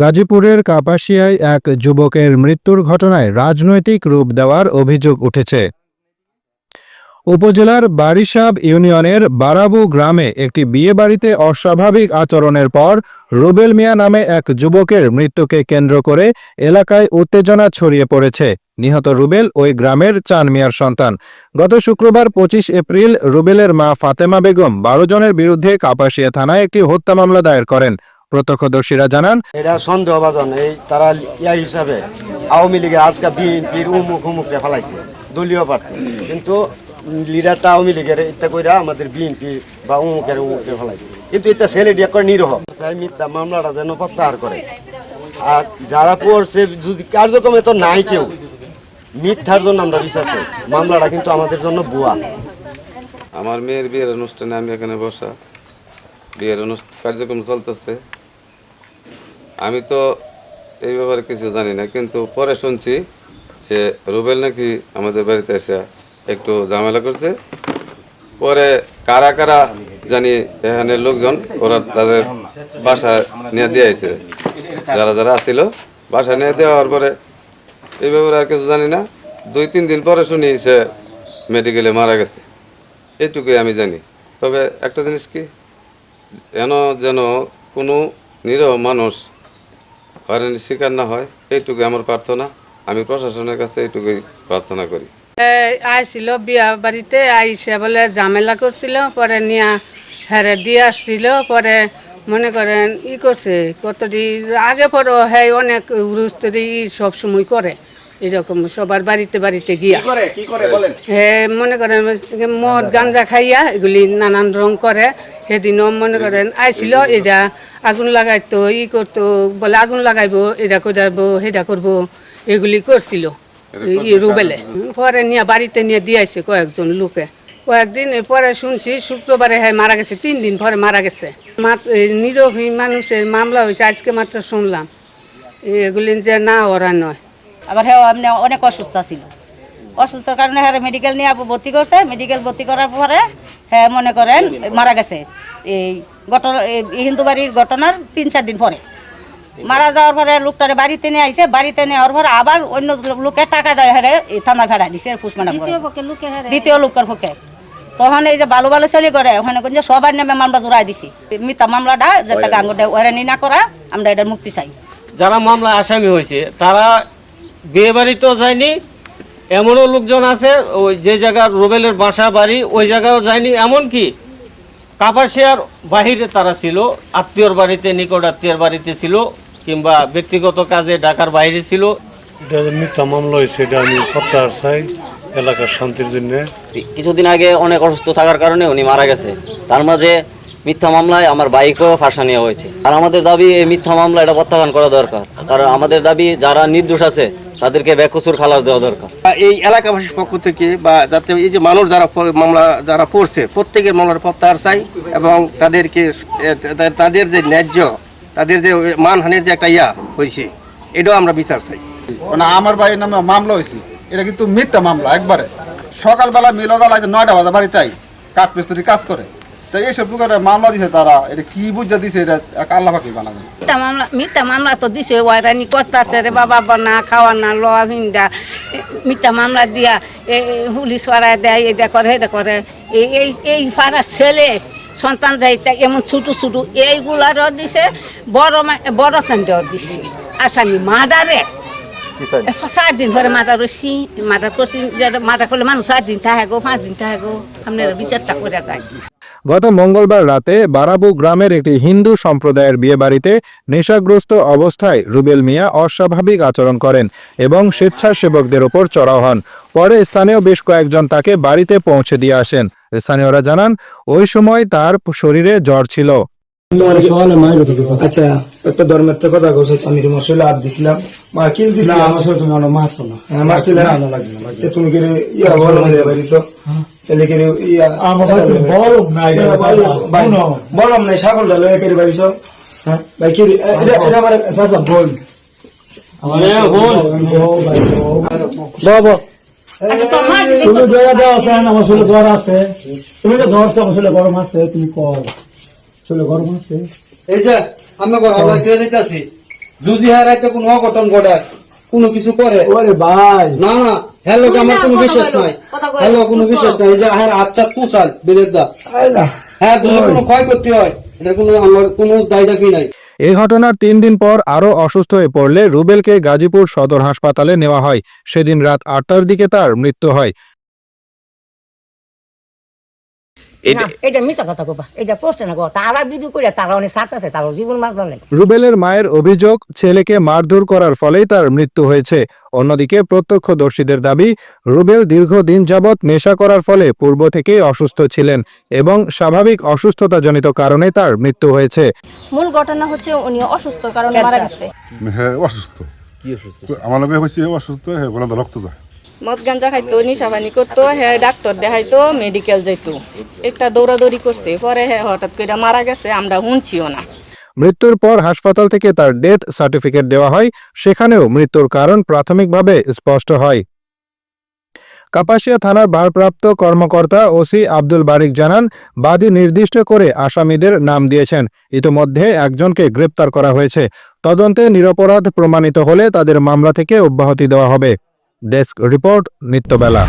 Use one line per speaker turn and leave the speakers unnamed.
গাজীপুরের কাপাসিয়ায় এক যুবকের মৃত্যুর ঘটনায় রাজনৈতিক রূপ দেওয়ার অভিযোগ উঠেছে। উপজেলার বারিসাব ইউনিয়নের বারাবু গ্রামে একটি বিয়েবাড়িতে অস্বাভাবিক আচরণের পর রুবেল মিয়া নামে এক যুবকের মৃত্যুকে কেন্দ্র করে এলাকায় উত্তেজনা ছড়িয়ে পড়েছে। নিহত রুবেল ওই গ্রামের চান মিয়ার সন্তান। গত শুক্রবার পঁচিশ এপ্রিল রুবেলের মা ফাতেমা বেগম বারো জনের বিরুদ্ধে কাপাসিয়া থানায় একটি হত্যা মামলা দায়ের করেন। প্রত্যক্ষদর্শীরা জানান
এটা সন্দেহভাজন এই তারা ইয়া হিসাবে আওয়ামী লীগের আজকে বিএনপির উমুক উমুকরে ফেলাইছে দলীয় প্রার্থী। কিন্তু লিডারটা আওয়ামী লীগের ইত্যা কইরা আমাদের বিএনপি বা উমুকের উমুকরে ফেলাইছে। কিন্তু এটা ছেলে দিয়ে করে নিরহ। মিথ্যা মামলাটা যেন প্রত্যাহার করে। আর যারা পড়ছে যদি কার্যক্রমে তো নাই কেউ মিথ্যার জন্য আমরা বিচার চাই মামলাটা কিন্তু আমাদের জন্য বুয়া
আমার মেয়ের বিয়ের অনুষ্ঠানে আমি এখানে বসা। বিয়ের অনুষ্ঠান কার্যক্রম চলতেছে। আমি তো এই ব্যাপারে কিছু জানি না, কিন্তু পরে শুনছি যে রুবেল নাকি আমাদের বাড়িতে এসে একটু ঝামেলা করছে। পরে কারা কারা জানি এখানে লোকজন, ওরা তাদের বাসা নিয়ে দিয়েছে যারা যারা আসছিল, বাসা নিয়ে দেওয়ার পরে এই ব্যাপারে আর কিছু জানি না। দুই, তিন দিন পরে শুনি সে মেডিকেলে মারা গেছে। এইটুকুই আমি জানি। তবে একটা জিনিস কি? যেন যেন কোনো নিরহ মানুষ হয়রানির শিকার না হয়, এইটুকু আমার প্রার্থনা। আমি প্রশাসনের কাছে এইটুকুই প্রার্থনা করি।
আইছিল বিয়া বাড়িতে, আইসে বলে ঝামেলা করছিল, পরে নিয়া হেরে দিয়ে আসছিল, পরে মনে করেন ই করছে কতটি আগে পরও হ্যাঁ অনেক উরুস্তরি সব সময় করে। এরকম সবার বাড়িতে বাড়িতে গিয়া। হ্যাঁ মনে করেন মদ গাঞ্জা খাইয়া এগুলি নানান রং করে সেদিনও মনে করেন আইছিল এটা আগুন লাগাইতো ই করতো বলে আগুন লাগাইবো এটা করাবো সেটা করব এগুলি করছিল ই রুবেলে। পরে নিয়ে বাড়িতে নিয়ে দিয়েছে কয়েকজন লোকে। কয়েকদিন পরে শুনছি শুক্রবারে হ্যাঁ মারা গেছে তিন দিন পরে মারা গেছে। মাত- এই নিরীহ মানুষের মামলা হয়েছে আজকে মাত্র শুনলাম। এগুলি যে না ওরা নয়।
আবার হ্যাঁ এমনি অনেক অসুস্থ ছিল। অসুস্থর কারণে হ্যাঁ মেডিকেল নিয়ে ভর্তি করছে। মেডিকেল ভর্তি করার পরে হ্যাঁ মনে করেন মারা গেছে। এই ঘটনা এই হিন্দু বাড়ির ঘটনার তিন চার দিন পরে। মারা যাওয়ার পরে লোকটারে বাড়িতে নিয়ে আইছে। বাড়িতে নেওয়ার পরে আবার অন্য লোকের টাকা দেয় হ্যাঁ এই থানা ভেড়া দিছে ফুসমানা দ্বিতীয় লোকের পক্ষে। তখন এই যে ভালো ভালো চলি করে ওখানে কোন যে সবার নামে মামলা জোড়াই দিছি। মিথ্যা মামলাটা যে তাকে আঙ্গুটা ওয়ারানি না করা আমরা এটা মুক্তি চাই।
যারা মামলা আসামি হয়েছে তারা বিয়ে বাড়িতেও যায়নি এমনও লোকজন আছে ওই যে জায়গার রুবেলের বাসা বাড়ি ওই জায়গাও যায়নি এমনকি কাপাসিয়ার বাহিরে তারা ছিল আত্মীয়র বাড়িতে নিকট আত্মীয়র বাড়িতে ছিল কিংবা ব্যক্তিগত কাজে ঢাকার বাইরে ছিল।
মিথ্যা মামলা হয়েছে এটা আমি প্রত্যাহার চাই এলাকার শান্তির জন্য।
কিছুদিন আগে অনেক অসুস্থ থাকার কারণে উনি মারা গেছে। তার মাঝে মিথ্যা মামলায় আমার বাইকও ফাঁসা নেওয়া হয়েছে। আর আমাদের দাবি এই মিথ্যা মামলা এটা প্রত্যাখ্যান করা দরকার। কারণ আমাদের দাবি যারা নির্দোষ আছে তাদেরকে বেকসুর খালাস দেওয়া দরকার।
এই এলাকাবাসীর পক্ষ থেকে বা যাতে এই যে মানুষ যারা মামলা যারা পড়ছে প্রত্যেকের মামলার প্রত্যাহার চাই এবং তাদেরকে তাদের যে ন্যায্য তাদের যে মানহানির যে একটা ইয়া হয়েছে এটাও আমরা বিচার চাই।
না আমার বাড়ির নামে মামলা হয়েছে। এটা কিন্তু মিথ্যা মামলা একবারে। সকালবেলা মিলদালা নয়টা বাজে বাড়িতে কাঠ মিস্ত্রি কাজ করে। তো এইসব প্রকারের মামলা দিছে তারা। এটা কি বুঝা দিছে? এটা এক আল্লাহ পাকি বানাবে
মিথ্যা মামলা মিথ্যা মামলা তো দিছে ওয়ারানি করতেছে রে বাবা বনা খাওয়া না লওয়া ভিন্দা। মিথ্যা মামলা দিয়া এ পুলিশ ওয়ারায় দেয় এটা করে এটা করে। এই এই এই পাড়ার ছেলে সন্তান দেয় তা এমন ছোটো ছোটো এইগুলারও দিছে বড় বড় তান্ডেও দিছে। আসামি মার্ডারে। চার দিন পরে মার্ডার রয়েছি মার্ডার করছি করলে মানুষ চার দিন থাকো পাঁচ দিন থাকো আপনারা বিচারটা করে যায়
গত মঙ্গলবার রাতে বারাবু গ্রামের একটি হিন্দু সম্প্রদায়ের বিয়েবাড়িতে নেশাগ্রস্ত অবস্থায় রুবেল মিয়া অস্বাভাবিক আচরণ করেন এবং স্বেচ্ছাসেবকদের ওপর চড়াও হন। পরে স্থানীয় বেশ কয়েকজন তাকে বাড়িতে পৌঁছে দিয়ে আসেন। স্থানীয়রা জানান ওই সময় তার শরীরে জ্বর ছিল।
আচ্ছা একটা ধর্মের তো কথা কইছো আমি তোমার শৈলে হাত দিছিলাম। মা কিল দিছিলাম আমার শৈলে তুমি আমার মারছো না। হ্যাঁ মারছিলে না? তুমি কি ইয়া বল মানে বাইরিছো কি ইয়া আমার বলম নাই বলম নাই ছাগল ডালো এ করে বাইরিছো হ্যাঁ ভাই কি এটা এটা আমার চাচা বল। বাবা
তুমি জ্বর দেওয়া আছে আমার শরীরে জ্বর আছে। তুমি যে আছে আমার শরীরে গরম আছে তুমি কর শরীরে গরম আছে।
এই যে আমরা ঘর আমরা যেতেছি
যদি হ্যাঁ রাইতে কোনো অঘটন ঘটায় কোনো কিছু করে ওরে ভাই। না না হ্যাঁ লোক আমার কোনো বিশ্বাস নাই। হ্যালো কোনো বিশ্বাস নাই। এই যে হ্যাঁ আচ্ছা কুশাল বেদের দা। হ্যাঁ যদি কোনো ক্ষয় করতে হয়? এটা কোনো আমার কোনো দায় নাই।
এই ঘটনার তিন দিন পর আরও অসুস্থ হয়ে পড়লে রুবেলকে গাজীপুর সদর হাসপাতালে নেওয়া হয়। সেদিন রাত আটটার দিকে তার মৃত্যু হয়।
এটা মিছা কথা কবা। এটা করছে না তারা ভিডিও করে তারা অনেক সাথ তারা জীবন মারবার নাই
রুবেলের মায়ের অভিযোগ ছেলেকে মারধর করার ফলেই তার মৃত্যু হয়েছে। অন্যদিকে প্রত্যক্ষদর্শীদের দাবি রুবেল দীর্ঘদিন যাবৎ নেশা করার ফলে পূর্ব থেকেই অসুস্থ ছিলেন এবং স্বাভাবিক অসুস্থতাজনিত কারণে তার মৃত্যু হয়েছে।
মূল ঘটনা হচ্ছে উনি অসুস্থ কারণে মারা গেছে।
হ্যাঁ অসুস্থ। কি অসুস্থ? আমার লোকে হয়েছে অসুস্থ হ্যাঁ বলে রক্ত যায়।
মদ গাঞ্জা খাইতো নিশা পানি করতো হ্যাঁ ডাক্তার দেখাইতো মেডিকেল যাইতো। একটা দৌড়াদৌড়ি করছে পরে হ্যাঁ হঠাৎ করে মারা গেছে, আমরা শুনছিও না।
মৃত্যুর পর হাসপাতাল থেকে তার ডেথ সার্টিফিকেট দেওয়া হয়, সেখানেও মৃত্যুর কারণ প্রাথমিকভাবে স্পষ্ট হয়। কাপাসিয়া থানার ভারপ্রাপ্ত কর্মকর্তা ওসি আব্দুল বারিক জানান, বাদী নির্দিষ্ট করে আসামিদের নাম দিয়েছেন। ইতোমধ্যে একজনকে গ্রেপ্তার করা হয়েছে। তদন্তে নিরপরাধ প্রমাণিত হলে তাদের মামলা থেকে অব্যাহতি দেওয়া হবে। Desk report নিত্যবেলা